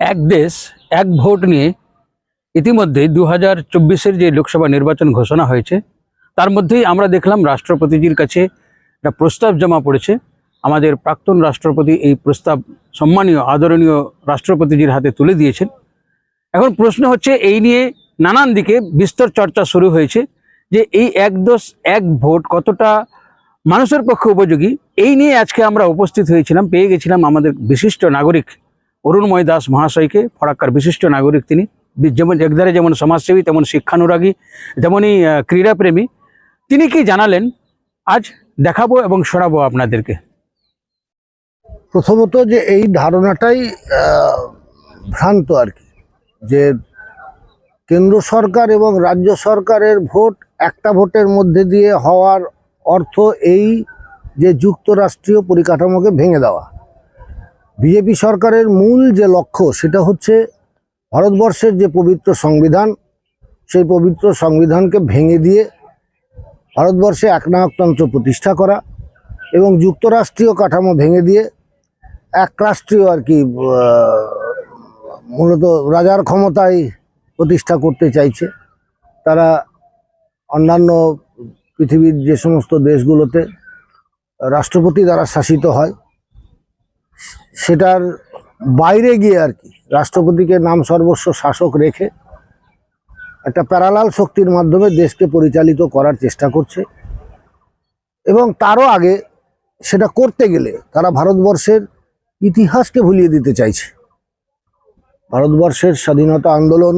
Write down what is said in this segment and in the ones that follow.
এক দেশ, এক ভোট নিয়ে ইতিমধ্যে দু হাজার চব্বিশের যে লোকসভা নির্বাচন ঘোষণা হয়েছে, তার মধ্যেই আমরা দেখলাম রাষ্ট্রপতিজির কাছে একটা প্রস্তাব জমা পড়েছে। আমাদের প্রাক্তন রাষ্ট্রপতি এই প্রস্তাব সম্মানীয়, আদরণীয় রাষ্ট্রপতিজির হাতে তুলে দিয়েছেন। এখন প্রশ্ন হচ্ছে, এই নিয়ে নানান দিকে বিস্তর চর্চা শুরু হয়েছে যে এই এক দোষ এক ভোট কতটা মানুষের পক্ষে উপযোগী? এই নিয়ে আজকে আমরা উপস্থিত হয়েছিলাম, পেয়ে গেছিলাম আমাদের বিশিষ্ট নাগরিক অরুণময় দাস মহাশয়কে ফরাক্কার বিশিষ্ট নাগরিক তিনি। যেমন একধারে যেমন সমাজসেবী, তেমন শিক্ষানুরাগী, তেমনই ক্রীড়াপ্রেমী। তিনি কি জানালেন? আজ দেখাবো এবং শোনাবো আপনাদেরকে। প্রথমত যে এই ধারণাটাই ভ্রান্ত আর কি। যে কেন্দ্র সরকার এবং রাজ্য সরকারের ভোট একটা ভোটের মধ্যে দিয়ে হওয়ার অর্থ এই যে যুক্তরাষ্ট্রীয় পরিকাঠামোকে ভেঙে দেওয়া। বিজেপি সরকারের মূল যে লক্ষ্য, সেটা হচ্ছে ভারতবর্ষের যে পবিত্র সংবিধান, সেই পবিত্র সংবিধানকে ভেঙে দিয়ে ভারতবর্ষে একনায়কতন্ত্র প্রতিষ্ঠা করা এবং যুক্তরাষ্ট্রীয় কাঠামো ভেঙে দিয়ে এক রাষ্ট্রীয় আর কি মূলত রাজার ক্ষমতায় প্রতিষ্ঠা করতে চাইছে। তারা অন্যান্য পৃথিবীর যে সমস্ত দেশগুলোতে রাষ্ট্রপতি দ্বারা শাসিত হয়। সেটার বাইরে গিয়ে আর কি, রাষ্ট্রপতিকে নাম সর্বস্ব শাসক রেখে একটা প্যারালাল শক্তির মাধ্যমে দেশকে পরিচালিত করার চেষ্টা করছে। এবং তারও আগে সেটা করতে গেলে তারা ভারতবর্ষের ইতিহাসকে ভুলিয়ে দিতে চাইছে। ভারতবর্ষের স্বাধীনতা আন্দোলন,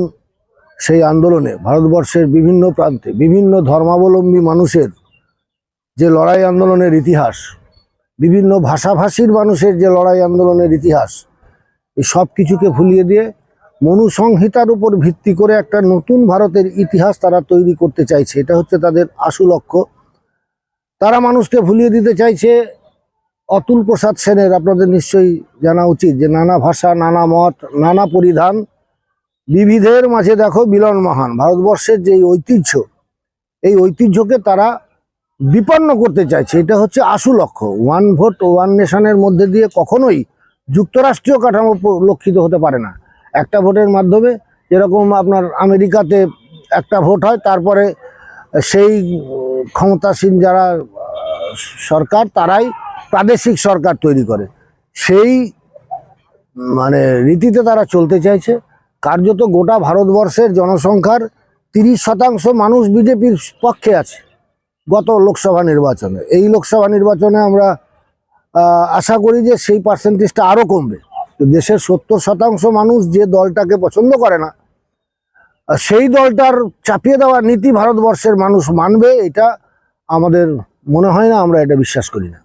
সেই আন্দোলনে ভারতবর্ষের বিভিন্ন প্রান্তে বিভিন্ন ধর্মাবলম্বী মানুষের যে লড়াই আন্দোলনের ইতিহাস বিভিন্ন ভাষাভাষীর মানুষের যে লড়াই আন্দোলনের ইতিহাস, এই সব কিছুকে ভুলিয়ে দিয়ে মনুসংহিতার উপর ভিত্তি করে একটা নতুন ভারতের ইতিহাস তারা তৈরি করতে চাইছে। এটা হচ্ছে তাদের আশু লক্ষ্য। তারা মানুষকে ভুলিয়ে দিতে চাইছে অতুল প্রসাদ সেনের। আপনাদের নিশ্চয়ই জানা উচিত যে নানা ভাষা, নানা মত, নানা পরিধান, বিবিধের মাঝে দেখো মিলন মহান ভারতবর্ষের যে ঐতিহ্য, এই ঐতিহ্যকে তারা বিপন্ন করতে চাইছে, এটা হচ্ছে আশু লক্ষ্য। ওয়ান ভোট, ওয়ান নেশনের মধ্যে দিয়ে কখনোই যুক্তরাষ্ট্রীয় কাঠামো লক্ষিত হতে পারে না। একটা ভোটের মাধ্যমে যেরকম আপনার আমেরিকাতে একটা ভোট হয়, তারপরে সেই ক্ষমতাসীন যারা সরকার, তারাই প্রাদেশিক সরকার তৈরি করে। সেই মানে রীতিতে তারা চলতে চাইছে। কার্যত গোটা ভারতবর্ষের জনসংখ্যার তিরিশ শতাংশ মানুষ বিজেপির পক্ষে আছে। গত লোকসভা নির্বাচনে। এই লোকসভা নির্বাচনে আমরা আশা করি যে সেই পার্সেন্টেজটা আরও কমবে। দেশের সত্তর শতাংশ মানুষ যে দলটাকে পছন্দ করে না সেই দলটার চাপিয়ে দেওয়ার নীতি ভারতবর্ষের মানুষ মানবে এটা আমাদের মনে হয় না আমরা এটা বিশ্বাস করি না।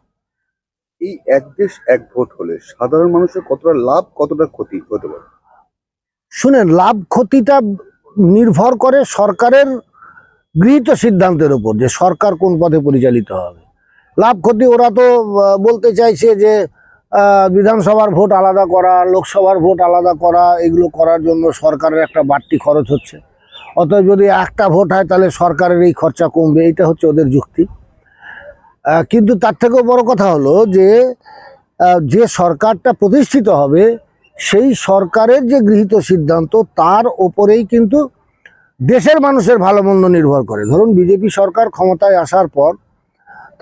এই এক দেশ এক ভোট হলে সাধারণ মানুষের কতটা লাভ কতটা ক্ষতি হতে পারে? শুনেন লাভ ক্ষতিটা নির্ভর করে সরকারের গৃহীত সিদ্ধান্তের উপর যে সরকার কোন পথে পরিচালিত হবে। লাভ ক্ষতি ওরা তো বলতে চাইছে যে বিধানসভার ভোট আলাদা করা, লোকসভার ভোট আলাদা করা, এগুলো করার জন্য সরকারের একটা বাড়তি খরচ হচ্ছে। অতএব যদি একটা ভোট হয় তাহলে সরকারের এই খরচা কমবে এটা হচ্ছে ওদের যুক্তি। কিন্তু তার থেকেও বড় কথা হলো যে যে সরকারটা প্রতিষ্ঠিত হবে, সেই সরকারের যে গৃহীত সিদ্ধান্ত, তার ওপরেই কিন্তু দেশের মানুষের ভালো মন্দ নির্ভর করে। ধরুন বিজেপি সরকার ক্ষমতায় আসার পর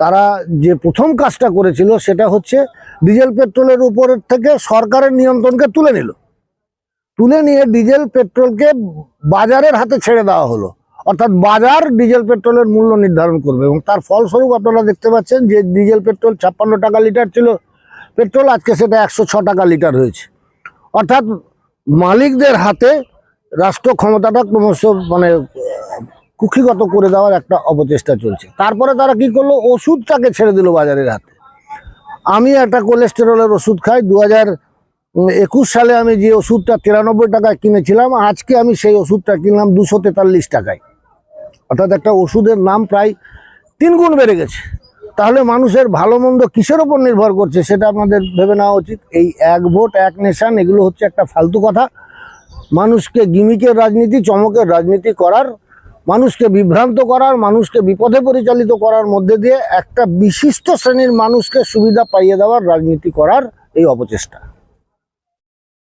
তারা যে প্রথম কাজটা করেছিল সেটা হচ্ছে ডিজেল, পেট্রোলের উপরের থেকে সরকারের নিয়ন্ত্রণকে তুলে নিল। তুলে নিয়ে ডিজেল, পেট্রোলকে বাজারের হাতে ছেড়ে দেওয়া হলো। অর্থাৎ বাজার ডিজেল, পেট্রোলের মূল্য নির্ধারণ করবে এবং তার ফলস্বরূপ আপনারা দেখতে পাচ্ছেন যে ডিজেল, পেট্রোল ছাপ্পান্ন টাকা লিটার ছিল। পেট্রোল আজকে সেটা একশো টাকা লিটার হয়েছে। অর্থাৎ মালিকদের হাতে রাষ্ট্র ক্ষমতাটা ক্রমশ মানে কুক্ষিগত করে দেওয়ার একটা অপচেষ্টা চলছে। তারপরে তারা কি করল? ওষুধটাকে ছেড়ে দিল বাজারের হাতে। আমি একটা কোলেস্টেরলের ওষুধ খাই। দু একুশ সালে আমি যে ওষুধটা তিরানব্বই টাকায় কিনেছিলাম, আজকে আমি সেই ওষুধটা কিনলাম দুশো তেতাল্লিশ টাকায়। অর্থাৎ একটা ওষুধের নাম প্রায় তিন গুণ বেড়ে গেছে। তাহলে মানুষের ভালো মন্দ কিসের ওপর নির্ভর করছে সেটা আপনাদের ভেবে নেওয়া উচিত। এই এক ভোট, এক নেশান, এগুলো হচ্ছে একটা ফালতু কথা। মানুষকে গিমিকের রাজনীতি, চমকের রাজনীতি করার, মানুষকে বিভ্রান্ত করার, মানুষকে বিপদে পরিচালিত করার মধ্যে দিয়ে একটা বিশিষ্ট শ্রেণির মানুষকে সুবিধা পাইয়ে দেওয়ার রাজনীতি করার এই অপচেষ্টা।